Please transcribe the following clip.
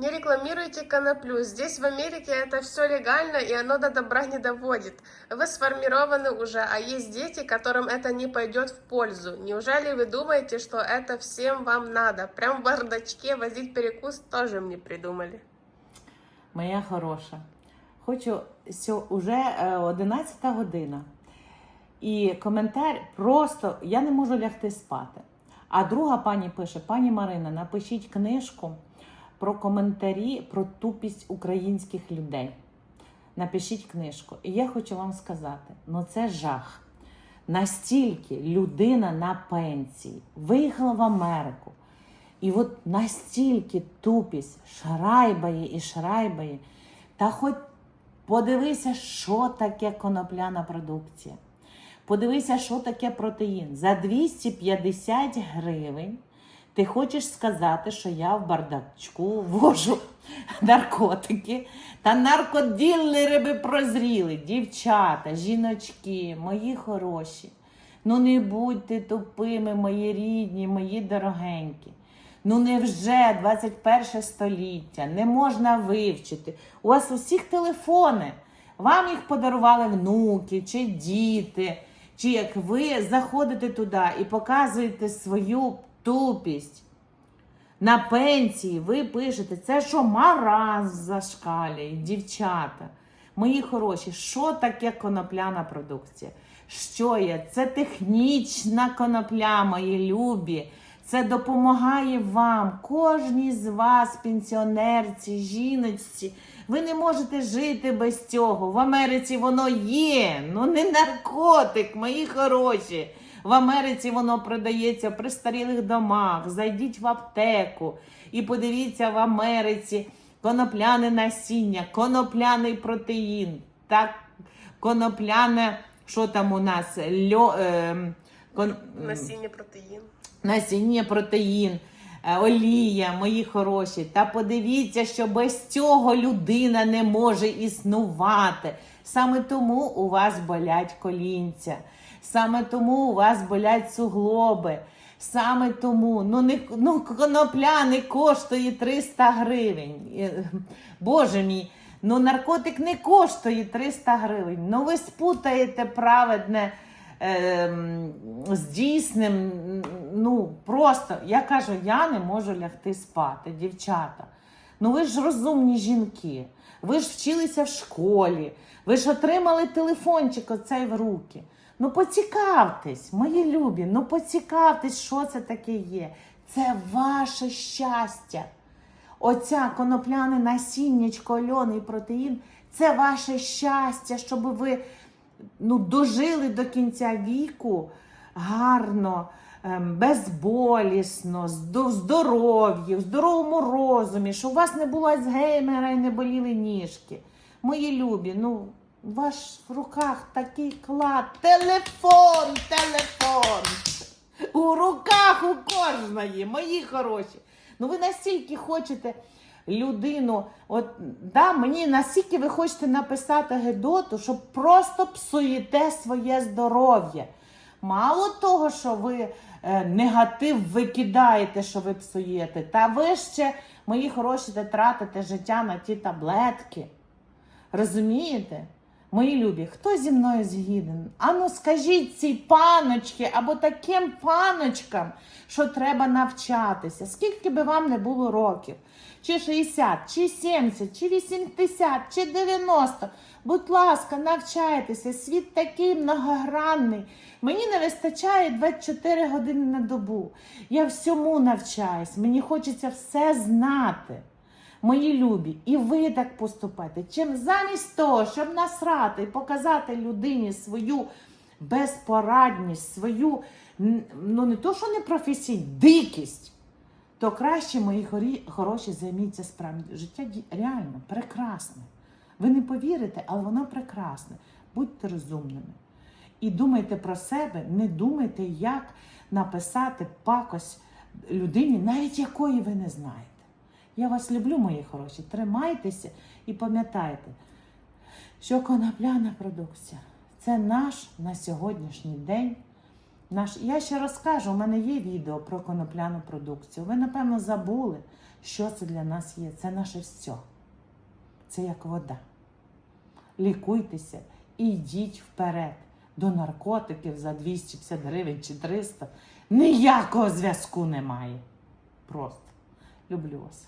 Не рекламируйте коноплю. Здесь в Америке это все легально, и оно до добра не доводит. Вы сформированы уже, а есть дети, которым это не пойдет в пользу. Неужели вы думаете, что это всем вам надо? Прям в бардачке возить перекус тоже мне придумали. Моя хороша. Хочу сьо, уже е, 11 година. І коментар просто я не можу лягти спати. А друга пані пише: пані Марина, напишіть книжку Про коментарі про тупість українських людей. Напишіть книжку. І я хочу вам сказати: ну це жах. Настільки людина на пенсії виїхала в Америку. І от настільки тупість шрайбає і шрайбає. Та хоч подивися, що таке конопляна продукція. Подивися, що таке протеїн. За 250 гривень ти хочеш сказати, що я в бардачку вожу наркотики. Та наркоділери би прозріли, дівчата, жіночки, мої хороші. Ну не будьте тупими, мої рідні, мої дорогенькі. Ну невже 21 століття не можна вивчити? У вас усіх телефони. Вам їх подарували внуки чи діти, чи як ви заходите туди і показуєте свою тупість. На пенсії ви пишете, це що мараз зашкалює, дівчата. Мої хороші, що таке конопляна продукція? Що є? Це технічна конопля, мої любі. Це допомагає вам, кожній з вас, пенсіонерці, жіночці. Ви не можете жити без цього. В Америці воно є. Ну не наркотик, мої хороші. В Америці воно продається в пристарілих домах. Зайдіть в аптеку і подивіться в Америці конопляне насіння, конопляний протеїн, так, конопляне, що там у нас? Льо, е, кон, Насіння протеїн. насіння протеїн, олія, мої хороші. Та подивіться, що без цього людина не може існувати. Саме тому у вас болять колінця, саме тому у вас болять суглоби. Саме тому ну не ну конопля не коштує 300 гривень. Е, Боже мій, ну наркотик не коштує 300 гривень. Ну ви спутаєте праведне ем, з дійсним. Ну просто я кажу, я не можу лягти спати, дівчата. Ну ви ж розумні жінки, ви ж вчилися в школі, ви ж отримали телефончик оцей в руки. Ну поцікавтесь, мої любі, ну поцікавтесь, що це таке є. Це ваше щастя. Оця конопляне насіннячко, ольоний протеїн це ваше щастя, щоб ви ну, дожили до кінця віку гарно, безболісно, в здоров'ї, в здоровому розумі, щоб у вас не було альцгеймера і не боліли ніжки. Мої любі, ну, у вас в руках такий клад. Телефон, телефон. У руках у кожної, мої хороші. Ну ви настільки хочете людину, от да, мені настільки ви хочете написати Гедоту, що просто псуєте своє здоров'я. Мало того, що ви е, негатив викидаєте, що ви псуєте, та ви ще, мої хороші, те тратите життя на ті таблетки. Розумієте? Мої любі, хто зі мною згіден? Ану, скажіть цій паночці або таким паночкам, що треба навчатися. Скільки би вам не було років? Чи 60, чи 70, чи 80, чи 90. Будь ласка, навчайтеся. Світ такий многогранний. Мені не вистачає 24 години на добу. Я всьому навчаюсь. Мені хочеться все знати. Мої любі, і ви так поступайте. Чим замість того, щоб насрати і показати людині свою безпорадність, свою, ну не то, що не професійність, дикість, то краще, мої хорі, хороші, займіться справді. Життя реально прекрасне. Ви не повірите, але воно прекрасне. Будьте розумними. І думайте про себе, не думайте, як написати пакость людині, навіть якої ви не знаєте. Я вас люблю, мої хороші. Тримайтеся і пам'ятайте, що конопляна продукція це наш на сьогоднішній день. Наш... Я ще розкажу, у мене є відео про конопляну продукцію. Ви, напевно, забули, що це для нас є. Це наше все. Це як вода. Лікуйтеся і йдіть вперед. До наркотиків за 250 гривень чи 300. Ніякого зв'язку немає. Просто люблю вас.